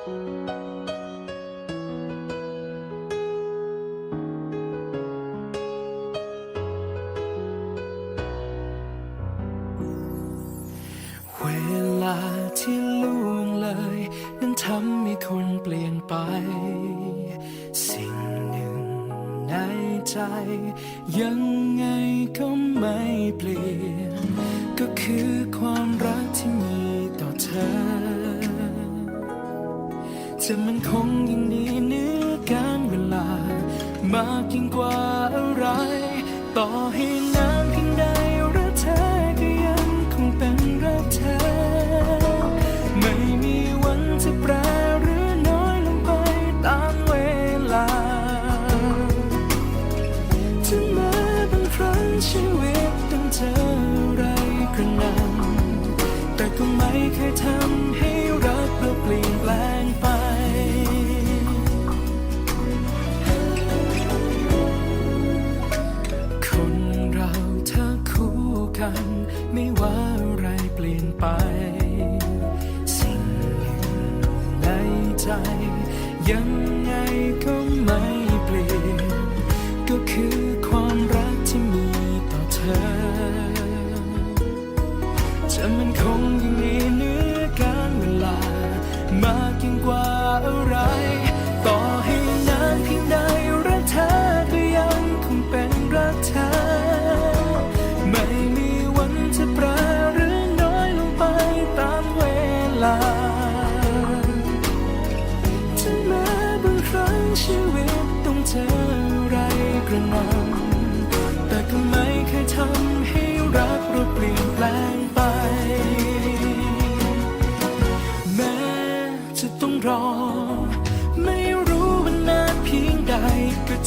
เวลาที่ล่วงเลย นั้นทำให้คนเปลี่ยนไป สิ่งหนึ่งในใจ ยังไงก็ไม่เปลี่ยน ก็คือความรักที่มีต่อเธอ จะมันคงยิ่งหนีเนื้อการเวลา มากยิ่งกว่าอะไร ต่อให้นานเพียงใดรักเธอก็ยังคงเป็นรักเธอ ไม่มีวันจะแปรหรือน้อยลงไปตามเวลาถึงแม้บางครั้งชีวิตต้องเจออะไรกระหนำแต่ก็ไม่เคยทำให้รักเราเปลี่ยน ไม่ว่าอะไรเปลี่ยนไป สิ่งหนึ่งในใจ ยังไงก็ไม่เปลี่ยน ก็คือความรักที่มีต่อเธอ จะมันคงยังมี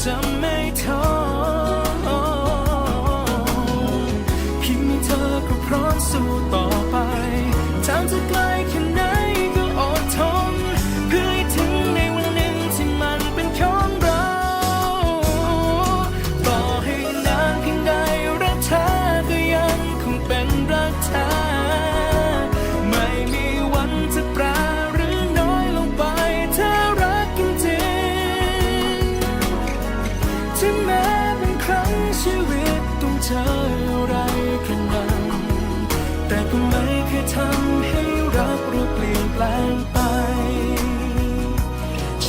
จะไม่ท้อเพียงมีเธอก็พร้อมสู้ต่อไปทางจะไกล ที่แม้บางครั้งชีวิตต้องเจออะไรกันาดแต่ก็ไม่เคยทำให้รักเราเปลี่ยนแปลงไป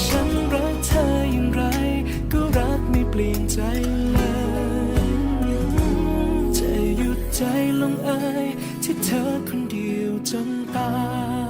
ฉันรักเธออย่างไร ก็รักไม่เปลี่ยนใจเลยจะหยุดใจลงเอยที่เธอคนเดียวจนตาย